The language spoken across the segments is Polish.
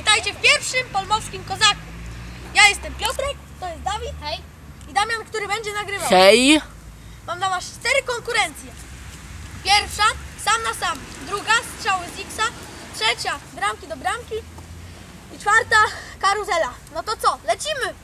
Witajcie w pierwszym polmowskim kozaku. Ja jestem Piotrek, to jest Dawid Hej. i Damian, który będzie nagrywał. Hej! Mam dla was cztery konkurencje. Pierwsza, sam na sam. Druga, strzały z Xa. Trzecia, bramki do bramki. I czwarta, karuzela. No to co, lecimy!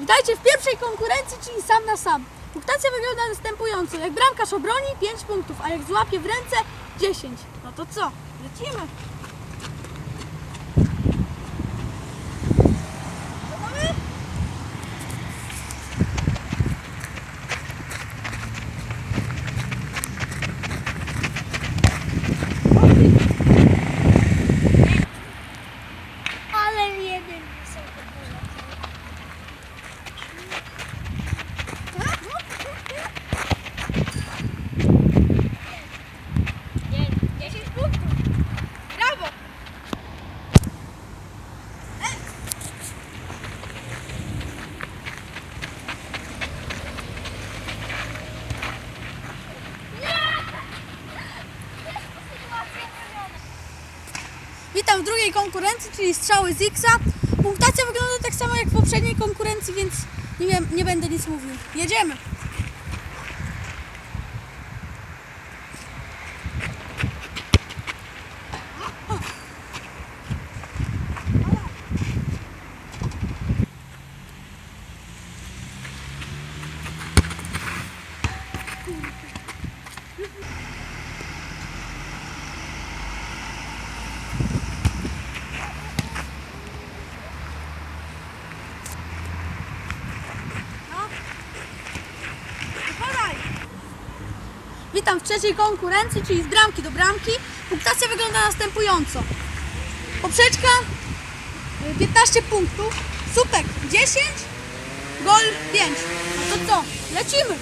Witajcie w pierwszej konkurencji, czyli sam na sam. Punktacja wygląda następująco. Jak bramkarz obroni 5 punktów, a jak złapie w ręce 10. No to co, lecimy! Ale jeden Witam w drugiej konkurencji, czyli strzały z. Punktacja wygląda tak samo jak w poprzedniej konkurencji, więc nie, wiem, nie będę nic mówił. Jedziemy! Podaj! Witam w trzeciej konkurencji, czyli z bramki do bramki. Punktacja wygląda następująco. Poprzeczka y, 15 punktów, słupek 10, gol 5. No to co? Lecimy!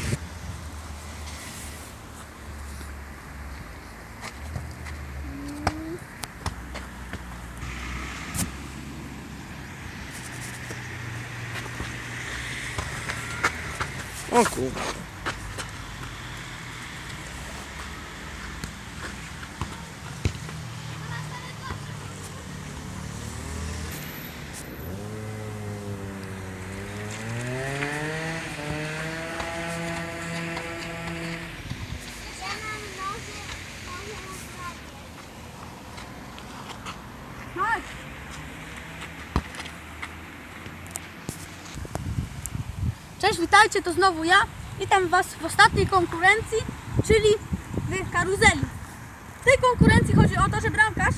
O kurwa. Cześć, witajcie, to znowu ja. Witam Was w ostatniej konkurencji, czyli w karuzeli. W tej konkurencji chodzi o to, że bramkarz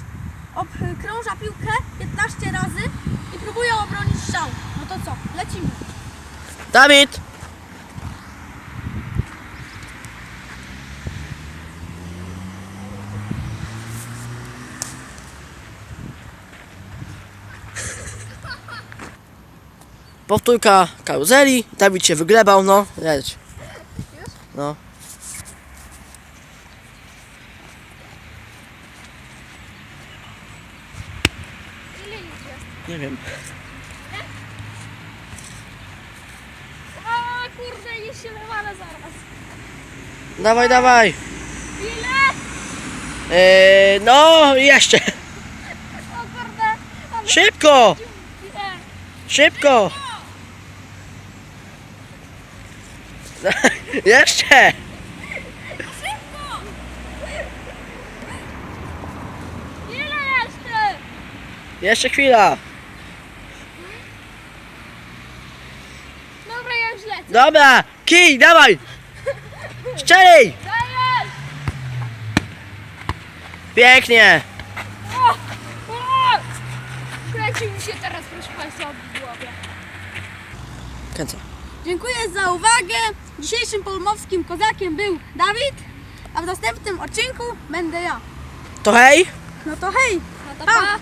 obkrąża piłkę 15 razy i próbuje obronić strzał. No to co, lecimy. Dawid! Powtórka karuzeli. Dawid się wyglebał, no. Leć. No. Ile już jest? Nie wiem. O kurde, już się wywalę zaraz. Dawaj, dawaj. Ile? Yy, no, jeszcze. O kurde. ale- Szybko! Ile? Szybko! Jeszcze! Ile jeszcze? Jeszcze chwila. Dobra, ja już lecę. Dobra, kij, dawaj! Dajesz! Pięknie! O! O! Kręci mi się teraz, proszę Państwa, w głowie. Kręcę. Dziękuję za uwagę. Dzisiejszym polmowskim kozakiem był Dawid, a w następnym odcinku będę ja. To hej! No to hej! No to Pa! pa!